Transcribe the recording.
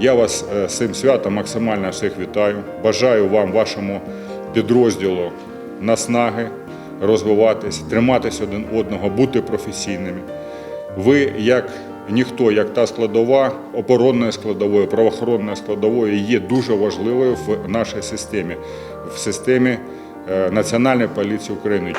Я вас е, з цим святом максимально всіх вітаю. Бажаю вам, вашому підрозділу наснаги, розвиватись, триматись один одного, бути професійними. Ви, як ніхто, як та складова, оборонної складової, правоохоронної складової є дуже важливою в нашій системі, в системі е, Національної поліції України.